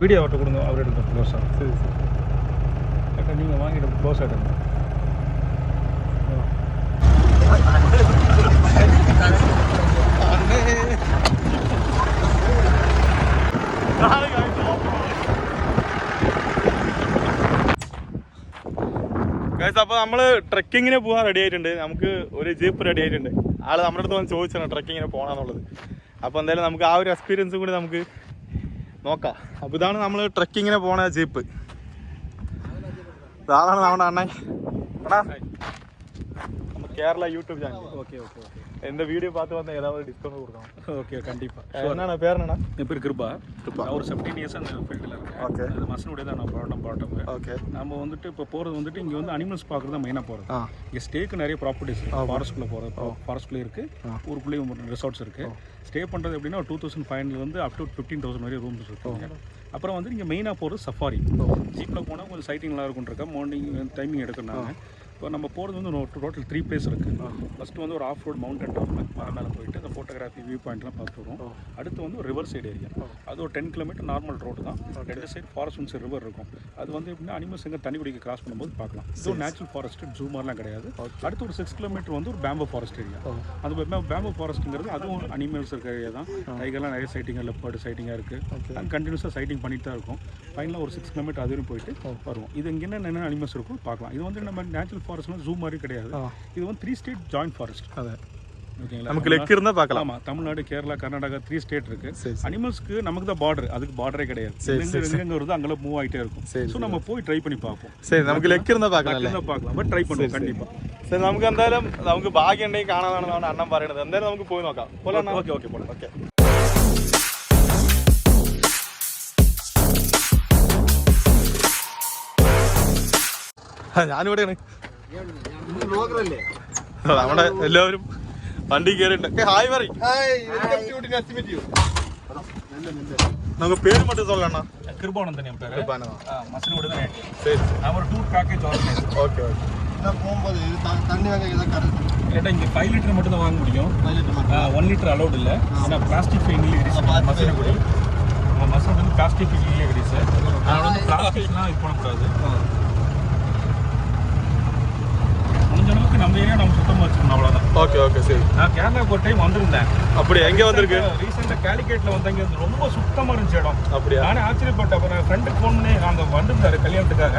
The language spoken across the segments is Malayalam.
வீடியோ ஆட்டோ கொடுங்க அவர் எடுக்க க்ளோஸாக சரி சரி அக்கா நீங்கள் வாங்கிட்டு க்ளோஸ் ஆகிடுங்க അപ്പോൾ നമ്മൾ ട്രക്കിങ്ങിന് പോകാൻ റെഡി ആയിട്ടുണ്ട് നമുക്ക് ഒരു ജീപ്പ് റെഡി ആയിട്ടുണ്ട് ആൾ നമ്മുടെ അടുത്ത് വന്ന് ചോദിച്ചാണ് ട്രക്കിങ്ങിന് പോകണമെന്നുള്ളത് അപ്പോൾ എന്തായാലും നമുക്ക് ആ ഒരു എക്സ്പീരിയൻസും കൂടി നമുക്ക് നോക്കാം. അപ്പോൾ ഇതാണ് നമ്മൾ ട്രക്കിങ്ങിന് പോണ ജീപ്പ് അതാണ് നമ്മുടെ അണ്ണൻ. Kerala YouTube channel okay okay okay இந்த வீடியோ பார்த்து வந்து ஏதாவது டிஸ்கவுண்ட் கொடுக்கலாம். ஓகே கண்டிப்பாக என்னண்ணா பேர் என்னண்ணா? என் பேர் கிருபா. நான் ஒரு செவன்டீன் இயர்ஸ் அந்த ஃபீல்டில் இருக்கேன். ஓகே அது மசனுடைய தான் நான் பாட்டம் பாட்டம் ஓகே நம்ம வந்துட்டு இப்போ போகிறது வந்துட்டு இங்கே வந்து அனிமல்ஸ் பார்க்குறது தான் மெயினாக போகிறது இங்கே ஸ்டேக்கு நிறைய ப்ராப்பர்ட்டிஸ் இருக்குது ஃபாரஸ்ட்குள்ளே போகிறது ஃபாரஸ்ட்குள்ளே இருக்குது ஊருக்குள்ளேயும் ரிசார்ட்ஸ் இருக்குது ஸ்டே பண்ணுறது எப்படின்னா டூ தௌசண்ட் ஃபைவ் வந்து up to fifteen thousand rooms rooms இருக்குங்க அப்புறம் வந்து இங்கே மெயினாக போகிறது சஃபாரி ஜீப்பில் போனால் கொஞ்சம் சைட்டிங்லாம் இருக்கும்ன்றக்கா மார்னிங் டைமிங் எடுக்கணும் இப்போ நம்ம போகிறது வந்து டோட்டல் த்ரீ பிளேஸ் இருக்குது ஃபஸ்ட்டு வந்து ஒரு ஆஃப் ரோட் மவுண்டன் டாப்பில் மலை மேலே போயிட்டு ஃபோட்டோகிராஃபி வியூ பாயிண்ட்லாம் பார்த்துட்டு வருவோம். அடுத்து வந்து ஒரு ரிவர் சைடு ஏரியா அது ஒரு டென் கிலோமீட்டர் நார்மல் ரோடு தான். ரெண்டு side forest one side river இருக்கும். அது வந்து எப்படின்னா அனிமல்ஸ் எங்கே தண்ணி குடிக்க கிராஸ் பண்ணும்போது பார்க்கலாம். இது ஒரு நேச்சுரல் ஃபாரஸ்ட் ஜூ மாதிரிலாம் கிடையாது. அடுத்து ஒரு சிக்ஸ் கிலோமீட்டர் வந்து ஒரு பேம்போ ஃபாரஸ்ட் ஏரியா அந்த பேம்போ ஃபாரஸ்ட்டுங்கிறது அதுவும் அனிமல்ஸ் இருக்க ஏரியா தான். டைகர்லாம் நிறைய சைட்டிங்காக லெப்பர்டு சைட்டிங்காக இருக்குது அண்ட் கண்டினியூஸாக சைட்டிங் பண்ணிட்டு தான் இருக்கும். ஃபைனலாக ஒரு சிக்ஸ் கிலோமீட்டர் அது வரையும் போயிட்டு வருவோம். இது இங்கே என்னென்ன அனிமல்ஸ் இருக்கும் பார்க்கலாம். இது வந்து நம்ம நேச்சுரல் ஃபாரஸ்ட்னா ஜூ மாதிரி கிடையாது. இது வந்து த்ரீ ஸ்டேட் ஜாயின்ட் ஃபாரஸ்ட் അതെ நமக்கு லெக் இருந்தால் பார்க்கலாம் ஆமா தமிழ்நாடு கேரளா கர்நாடகா த்ரீ ஸ்டேட் இருக்கு அனிமல்ஸ்க்கு நமக்கு தான் பார்டர் அதுக்கு பார்டரே கிடையாது எங்கெங்க வருதோ அங்கே மூவ் ஆகிட்டே இருக்கும் ஸோ நம்ம போய் ட்ரை பண்ணி பார்ப்போம் சரி நமக்கு லெக் இருந்தால் பார்க்கலாம் இருந்தால் பார்க்கலாம் ബട്ട് ട്രൈ പണി കണ്ടിപ്പാ സർ നമുക്ക് എന്തായാലും നമുക്ക് ഭാഗ്യം ഉണ്ടെങ്കിൽ കാണാനാണെന്നാണ് അണ്ണൻ പറയുന്നത് എന്തായാലും നമുക്ക് போய் നോക്കാം പോലെ ഓക്കെ ഓക്കെ പോകണം ഓക്കെ ഞാനിവിടെയാണ് നമ്മുടെ എല്ലാവരും വണ്ടി കയറിയിട്ടുണ്ട് ഹായ് പറയും നമുക്ക് പേര് மட்டும் சொல்லலாம் கிருபானந்தன் என் பேரு கிருபானந்தன். மசனோட தான் சரி நான் ஒரு tour package organiser okay okay போகும்போது த- தண்ணி வாங்க இதை கரெக்ட் இல்லைன்னா இங்கே ஃபைவ் லிட்டர் மட்டும் தான் வாங்க முடியும் ஒன் லிட்டர் அலௌட் இல்லை ஏன்னா பிளாஸ்டிக் ஃபைன்லேயே கிடைச்சு மசனை கூட மசனை வந்து பிளாஸ்டிக் ஃபைன்லேயே கிடைச்சு அதனால வந்து பிளாஸ்டிக்லாம் இது பண்ணக்கூடாது அளவுக்கு நம்ம ஏரியா நம்ம சுத்தமாக வச்சுக்கணும் அவ்வளோதான் ஓகே ஓகே சரி. நான் கேரளாவுக்கு ஒரு டைம் வந்திருந்தேன். அப்படி எங்க வந்திருக்கு? ரீசெண்டாக கேலிகேட்ல வந்தங்க ரொம்ப சுத்தமாக இருந்துச்சு இடம். அப்படியா? நானே ஆச்சரியப்பட்டேன். அப்போ நான் ஃப்ரெண்டுக்கு ஃபோன் பண்ணி அந்த வந்திருந்தாரு கல்யாணத்துக்காக.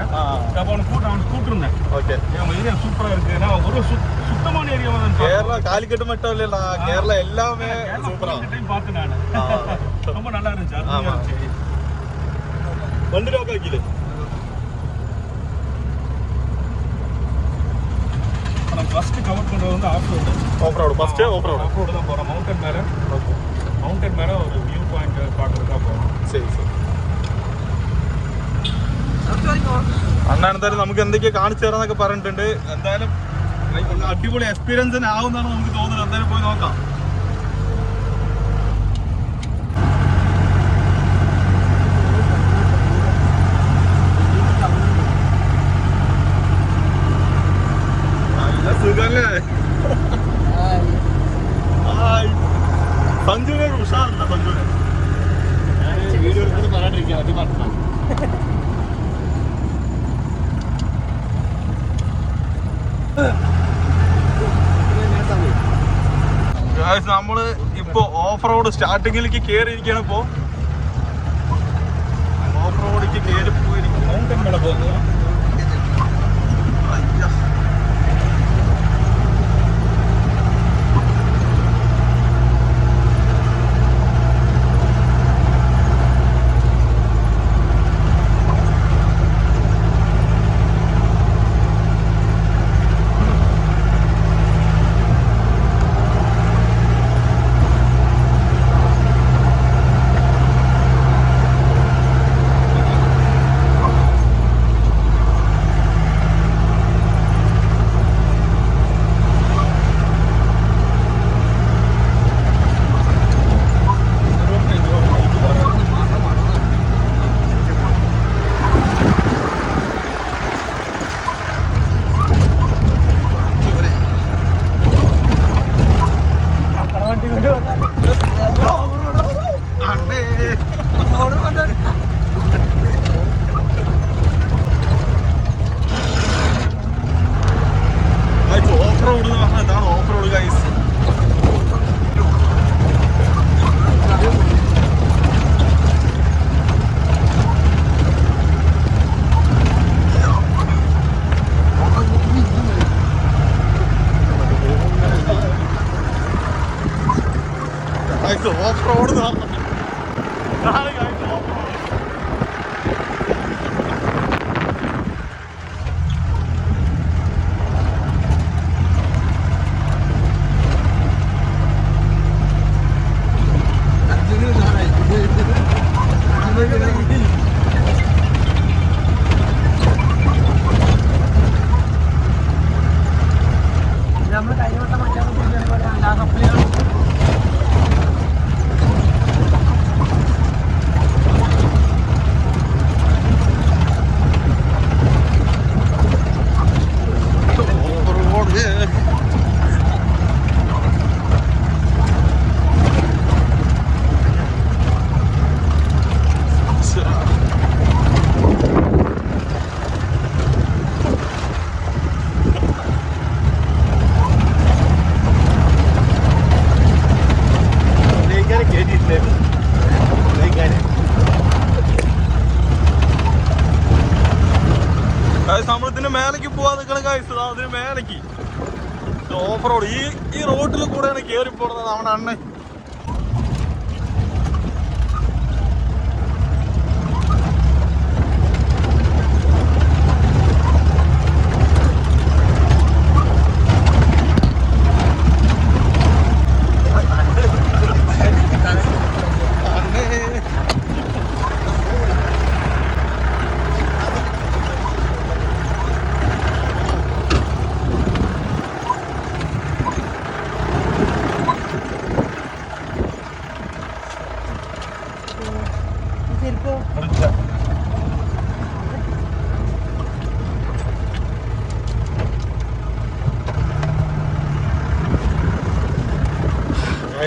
அப்போ அவனை கூட்டு அவனை கூப்பிட்டுருந்தேன் ஓகே. நம்ம ஏரியா சூப்பராக இருக்கு. நான் ஒரு சுத் சுத்தமான ஏரியாவாக தான். கேரளா காலிக்கட்டு மட்டும் இல்லைல்ல கேரளா எல்லாமே சூப்பரா இந்த time பார்த்தேன் நானு. ரொம்ப நல்லா இருந்துச்சு. ஆமா. அருமையா ஃபர்ஸ்ட் கவர் பண்றது வந்து off road off road first off road off road தான் போறோம் மவுண்டன் மேல ஓகே மவுண்டன் மேல ஒரு வியூ பாயிண்ட் பார்க்கறதுக்காக போறோம் ശരി ശരി അണ്ണ എന്തായാലും നമുക്ക് എന്തൊക്കെയാ കാണിച്ചു തരാന്നൊക്കെ പറഞ്ഞിട്ടുണ്ട് എന്തായാലും ഒരു അടിപൊളി എക്സ്പീരിയൻസ് തന്നെ ആവുമെന്നാണ് നമുക്ക് തോന്നുന്നത് എന്തായാലും പോയി നോക്കാം Ay. Ay. സഞ്ജുവിനെ ഉഷാറുണ്ടോ സഞ്ജുവിനെ വീഡിയോ എടുക്കുന്നത് പറയാണ്ടിരിക്കുക അത് പറഞ്ഞു നമ്മൾ ഇപ്പൊ ഓഫ് റോഡ് സ്റ്റാർട്ടിങ്ങിലേക്ക് കേറിയിരിക്കാണ് ഇപ്പോ ഓഫ് റോഡിലേക്ക് കേറി പോയിരിക്കും മൗണ്ടൻ GoPro orada.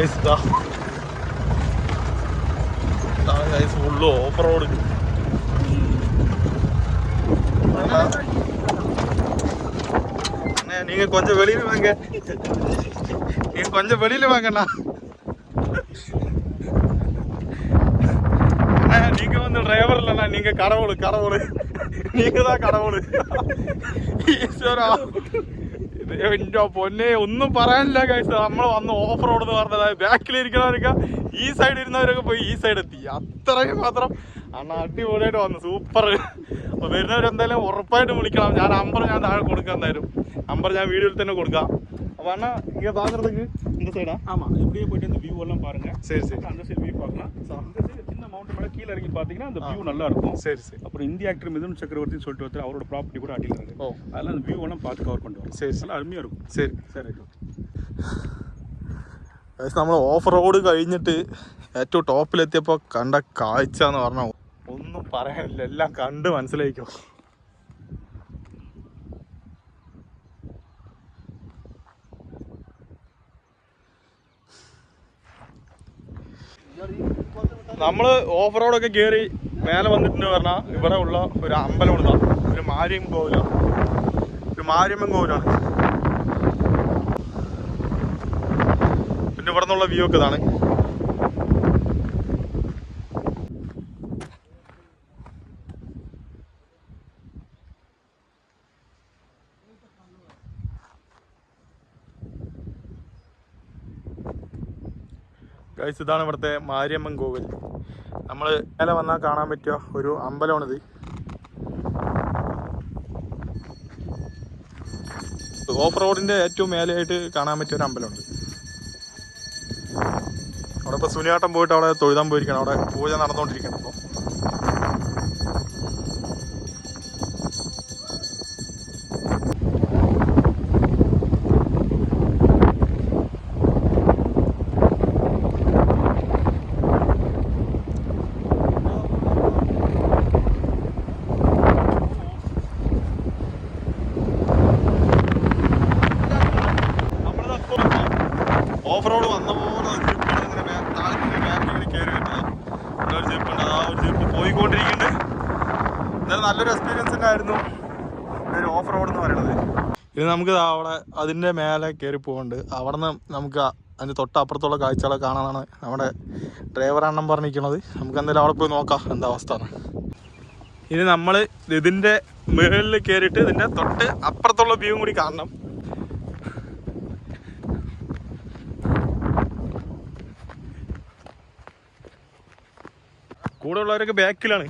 கைஸ் தான் கைஸ் உள்ள ஓப்பர் ரோடுக்கு நீங்க கொஞ்சம் வெளியில வாங்க நீங்க கொஞ்சம் வெளியில வாங்கண்ணா நீங்க வந்து டிரைவர் இல்லைண்ணா நீங்க கடவுள் கடவுள் நீங்க தான் கடவுள் ஈஸ்வரா എന്റെ പൊന്നെ ഒന്നും പറയാനില്ല കഴിച്ച നമ്മൾ വന്ന് ഓഫ് റോഡ് എന്ന് പറഞ്ഞത് ബാക്കിൽ ഇരിക്കുന്നവരൊക്കെ ഈ സൈഡ് ഇരുന്നവരൊക്കെ പോയി ഈ സൈഡ് എത്തി അത്രയും മാത്രം അണ്ണ അടിപൊളിയായിട്ട് വന്നു സൂപ്പർ അപ്പൊ വരുന്നവരെന്തായാലും ഉറപ്പായിട്ട് വിളിക്കണം ഞാൻ നമ്പർ ഞാൻ താഴെ കൊടുക്കാം എന്തായാലും നമ്പർ ഞാൻ വീഡിയോയിൽ തന്നെ കൊടുക്കാം അപ്പൊ അണ്ണ ഇങ്ങനെ പാത്രത്തേക്ക് இந்த സൈഡா ஆமாம் இப்படியே போயிட்டு அந்த வியூ எல்லாம் பாருங்க சரி சரி அந்த சைடு வியூ பார்க்கலாம் இந்த சைடு சின்ன மவுண்டன் மேலே கீழே இறங்கி பார்த்தீங்கன்னா அந்த வியூ நல்லா இருக்கும் சரி சரி அப்புறம் இந்திய ஆக்டர் மிதுன் சக்கரவர்த்தின்னு சொல்லிட்டு ஒருத்தர் அவரோட ப்ராப்பர்ட்டி கூட அடியில் இருக்கு ஓ அதெல்லாம் அந்த வியூ எல்லாம் பார்த்து கவர் பண்ணிட்டு வரோம் சரி, சரி. நல்லா அருமையாக இருக்கும் சரி சரி നമ്മൾ ഓഫ് റോഡ് കഴിഞ്ഞിട്ട് ഏറ്റവും ടോപ്പിലെത്തിയപ്പോൾ കണ്ട കാഴ്ച എന്ന് പറഞ്ഞാൽ ഒന്നും പറയാനില്ല എല്ലാം കണ്ട് മനസ്സിലാക്കോ നമ്മൾ ഓഫ് റോഡ് ഒക്കെ കേറി മേലെ വന്നിട്ടുണ്ട് പറഞ്ഞാൽ ഇവിടെ ഉള്ള ഒരു അമ്പലം ഉള്ള ഒരു മാരിയം കോവിലാണ് ഒരു മാരിയമ്മൻ കോവിലാണ്. പിന്നെ ഇവിടെ നിന്നുള്ള വ്യൂ ഒക്കെ ഇതാണ്. ഗൈസ് ഇതാണ് ഇവിടുത്തെ മാരിയമ്മൻ കോവിൽ നമ്മൾ മേലെ വന്നാൽ കാണാൻ പറ്റിയ ഒരു അമ്പലമാണിത്. ഓഫ് റോഡിന്റെ ഏറ്റവും മേലെയായിട്ട് കാണാൻ പറ്റിയ ഒരു അമ്പലമുണ്ട്. അവിടെ ഇപ്പൊ സുനിയാട്ടം പോയിട്ട് അവിടെ തൊഴുതാൻ പോയിരിക്കണം അവിടെ പൂജ നടന്നുകൊണ്ടിരിക്കണം അപ്പോൾ ഓഫ് റോഡ് വന്ന പോലെ ജീപ്പുകൾ ഇങ്ങനെ മേ- താഴേക്ക് ഇങ്ങനെ ബാക്കിൽ ഇങ്ങനെ കയറി വരുന്നത് ഇവിടെ ജീപ്പ് പോയിക്കൊണ്ടിരിക്കുന്നുണ്ട്. എന്നാലും നല്ലൊരു എക്സ്പീരിയൻസ് തന്നെ ആയിരുന്നു ഒരു ഓഫ് റോഡ് എന്ന് പറയണത് ഇത് നമുക്ക് അവിടെ അതിന്റെ മേലെ കയറി പോകുന്നുണ്ട് അവിടെ നിന്ന് നമുക്ക് അതിന്റെ തൊട്ടപ്പുറത്തുള്ള കാഴ്ചകളൊക്കെ കാണാനാണ് നമ്മുടെ ഡ്രൈവർ എണ്ണം പറഞ്ഞിരിക്കുന്നത്. നമുക്ക് എന്തായാലും അവിടെ പോയി നോക്കാം എന്താ അവസ്ഥ ഇനി നമ്മൾ ഇതിന്റെ മുകളിൽ കയറിയിട്ട് ഇതിന്റെ തൊട്ട് അപ്പുറത്തുള്ള വ്യൂ കൂടി കാണണം. കൂടെ ഉള്ളവരൊക്കെ ബാക്കിലാണ്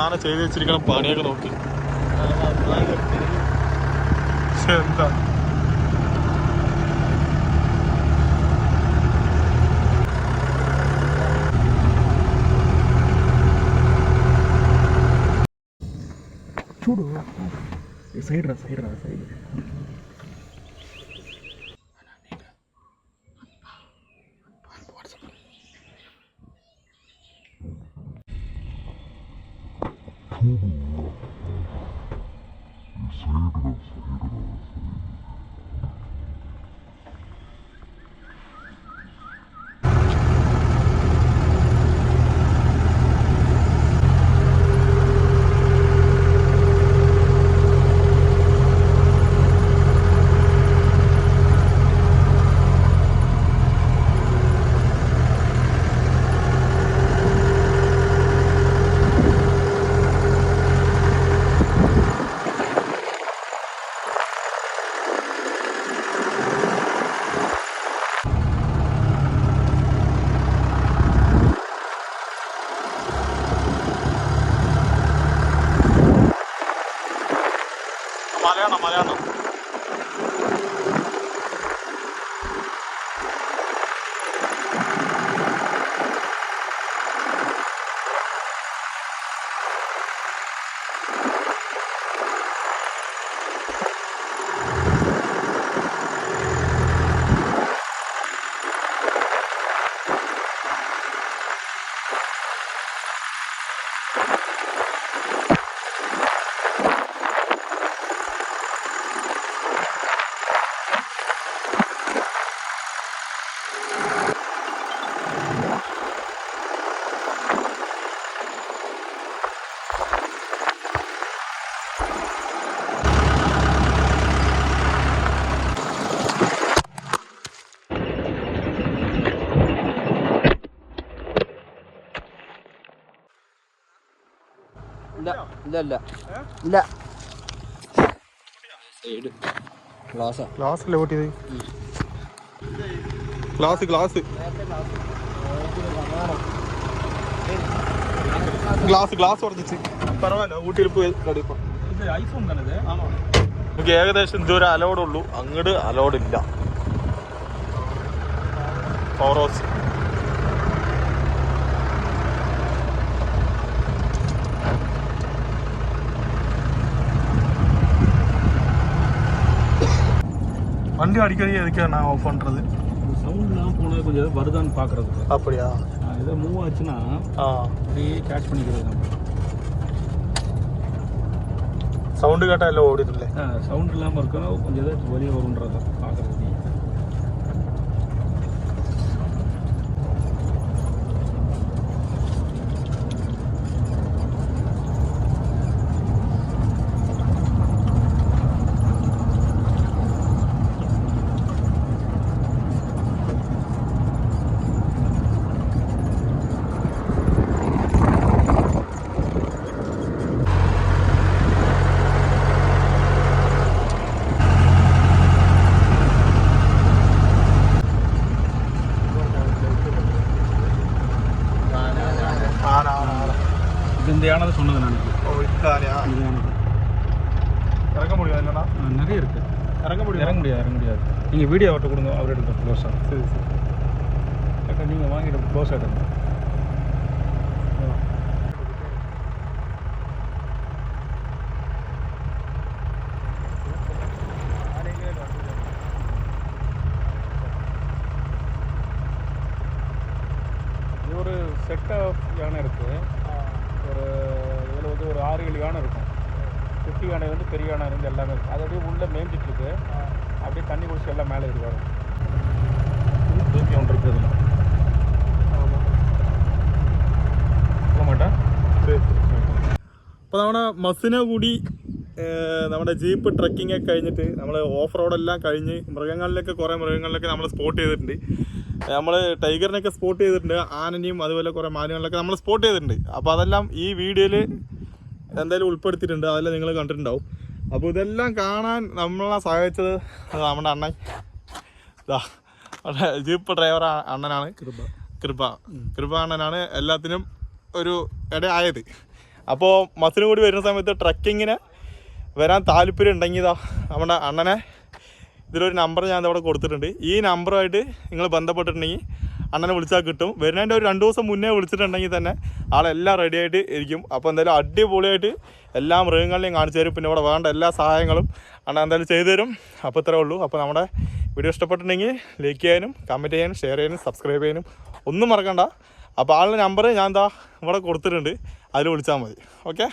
ആന ചെയ്ത് വെച്ചിരിക്കണം പണിയൊക്കെ നോക്കി. എന്താ? ചൂട്. Side side side mm-hmm. amarelo, amarelo. ഇല്ല ഇല്ല. ഇല്ല. Glass class class class class glass ഊട്ടിയിൽ പോയി ഐഫോൺ നമുക്ക് ഏകദേശം ഇതുവരെ അലോഡുള്ളൂ അങ്ങോട്ട് അലോഡില്ല ഫോറോസ് வண்டி அடிக்கடி எதுக்கு நான் ஆஃப் பண்ணுறது சவுண்ட்லாம் போனது கொஞ்சம் வருதான்னு பார்க்குறதுக்கு அப்படியா? ஏதோ மூவ் ஆச்சுன்னா ஆ. அப்படியே கேட்ச் பண்ணிக்கிறது சவுண்டு கேட்டால் எல்லாம் ஓடிடும்ல. சவுண்ட் இல்லாமல் இருக்கணும் கொஞ்சம் ஏதாச்சும் வெளியே வரும்ன்றத பார்க்குறதுக்கு வீடியோ அவர்கிட்ட கொடுங்க அவர் எடுக்க க்ளோஸாக சரி சரி. அக்கா நீங்கள் வாங்கிட்டு க்ளோஸாக எடுங்க. അപ്പോൾ നമ്മുടെ മസിനെ കൂടി നമ്മുടെ ജീപ്പ് ട്രക്കിംഗ് ഒക്കെ കഴിഞ്ഞിട്ട് നമ്മൾ ഓഫ് റോഡെല്ലാം കഴിഞ്ഞ് മൃഗങ്ങളിലൊക്കെ കുറേ മൃഗങ്ങളിലൊക്കെ നമ്മൾ സ്പോട്ട് ചെയ്തിട്ടുണ്ട്. നമ്മൾ ടൈഗറിനൊക്കെ സ്പോട്ട് ചെയ്തിട്ടുണ്ട് ആനനെയും അതുപോലെ കുറേ മാനുകളിലൊക്കെ നമ്മൾ സ്പോട്ട് ചെയ്തിട്ടുണ്ട്. അപ്പോൾ അതെല്ലാം ഈ വീഡിയോയിൽ എന്തായാലും ഉൾപ്പെടുത്തിയിട്ടുണ്ട് അതെല്ലാം നിങ്ങൾ കണ്ടിട്ടുണ്ടാവും. അപ്പോൾ ഇതെല്ലാം കാണാൻ നമ്മളെ സഹായിച്ചത് നമ്മുടെ അണ്ണൻ. ഇതാ നമ്മുടെ ജീപ്പ് ഡ്രൈവർ അണ്ണനാണ്. കൃപ. കൃപ. കൃപ അണ്ണനാണ് എല്ലാത്തിനും ഒരു ഇടയായത്. അപ്പോൾ മസിനും കൂടി വരുന്ന സമയത്ത് ട്രക്കിങ്ങിന് വരാൻ താല്പര്യം ഉണ്ടെങ്കിൽ ഇതാ നമ്മുടെ അണ്ണനെ ഇതിലൊരു നമ്പർ ഞാൻ ഇവിടെ കൊടുത്തിട്ടുണ്ട്. ഈ നമ്പറുമായിട്ട് നിങ്ങൾ ബന്ധപ്പെട്ടിട്ടുണ്ടെങ്കിൽ അണ്ണനെ വിളിച്ചാൽ കിട്ടും. വരുന്നതിന്റെ ഒരു രണ്ട് ദിവസം മുന്നേ വിളിച്ചിട്ടുണ്ടെങ്കിൽ തന്നെ ആളെല്ലാം റെഡിയായിട്ട് ഇരിക്കും. അപ്പോൾ എന്തായാലും അടിപൊളിയായിട്ട് എല്ലാ മൃഗങ്ങളെയും കാണിച്ചു തരും. പിന്നെ ഇവിടെ വേണ്ട എല്ലാ സഹായങ്ങളും അണ്ണൻ എന്തായാലും ചെയ്തു തരും. അപ്പോൾ ഇത്രേ ഉള്ളൂ. അപ്പോൾ നമ്മുടെ വീഡിയോ ഇഷ്ടപ്പെട്ടിട്ടുണ്ടെങ്കിൽ ലൈക്ക് ചെയ്യാനും കമന്റ് ചെയ്യാനും ഷെയർ ചെയ്യാനും സബ്സ്ക്രൈബ് ചെയ്യാനും ഒന്നും മറക്കണ്ട. അപ്പോൾ ആളുടെ നമ്പർ ഞാൻ എന്താ ഇവിടെ കൊടുത്തിട്ടുണ്ട്. അതിൽ വിളിച്ചാൽ മതി. ഓക്കെ